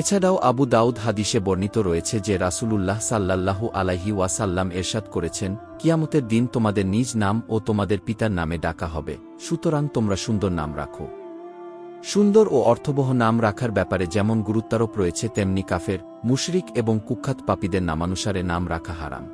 এছাড়াও আবু দাউদ হাদিসে বর্ণিত রয়েছে যে রাসুলুল্লাহ সাল্লাল্লাহু আলাহি ওয়াসাল্লাম এরশাদ করেছেন, কিয়ামতের দিন তোমাদের নিজ নাম ও তোমাদের পিতার নামে ডাকা হবে, সুতরাং তোমরা সুন্দর নাম রাখো। সুন্দর ও অর্থবহ নাম রাখার ব্যাপারে যেমন গুরুত্বারোপ রয়েছে, তেমনি কাফের, মুশরিক এবং কুখ্যাত পাপীদের নামানুসারে নাম রাখা হারাম।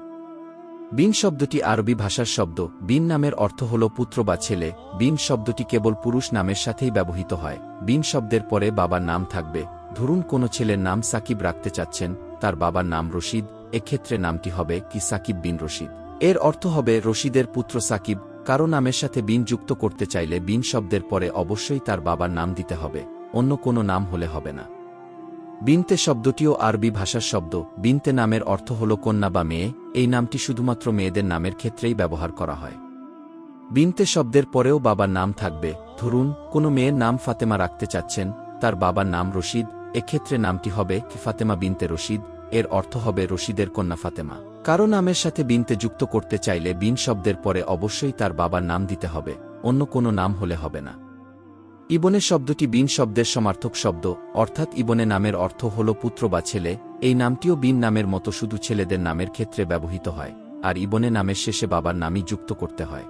বিন শব্দটি আরবি ভাষার শব্দ। বিন নামের অর্থ হল পুত্র বা ছেলে। বিন শব্দটি কেবল পুরুষ নামের সাথেই ব্যবহৃত হয়। বিন শব্দের পরে বাবার নাম থাকবে। ধরুন কোনো ছেলের নাম সাকিব রাখতে চাচ্ছেন, তার বাবার নাম রশিদ, এক্ষেত্রে নামটি হবে কি সাকিব বিন রশিদ। এর অর্থ হবে রশিদের পুত্র সাকিব। কারও নামের সাথে বিন যুক্ত করতে চাইলে বিন শব্দের পরে অবশ্যই তার বাবার নাম দিতে হবে। অন্য কোনো নাম হলে হবে না। বিনতে শব্দটিও আরবি ভাষার শব্দ। বিনতে নামের অর্থ হল কন্যা বা মেয়ে। এই নামটি শুধুমাত্র মেয়েদের নামের ক্ষেত্রেই ব্যবহার করা হয়। বিনতে শব্দের পরেও বাবার নাম থাকবে। ধরুন, কোনো মেয়ের নাম ফাতেমা রাখতে চাচ্ছেন, তার বাবার নাম রশিদ, এক্ষেত্রে নামটি হবে ফাতেমা বিনতে রশিদ, এর অর্থ হবে রশিদের কন্যা ফাতেমা। কারও নামের সাথে বিনতে যুক্ত করতে চাইলে বিন শব্দের পরে অবশ্যই তার বাবার নাম দিতে হবে, অন্য কোনো নাম হলে হবে না। ইবনে শব্দটি বিন শব্দের সমার্থক শব্দ, অর্থাৎ ইবনে নামের অর্থ হল পুত্র বা ছেলে, এই নামটিও বিন নামের মতো শুধু ছেলেদের নামের ক্ষেত্রে ব্যবহৃত হয়, আর ইবনে নামের শেষে বাবার নামই যুক্ত করতে হয়।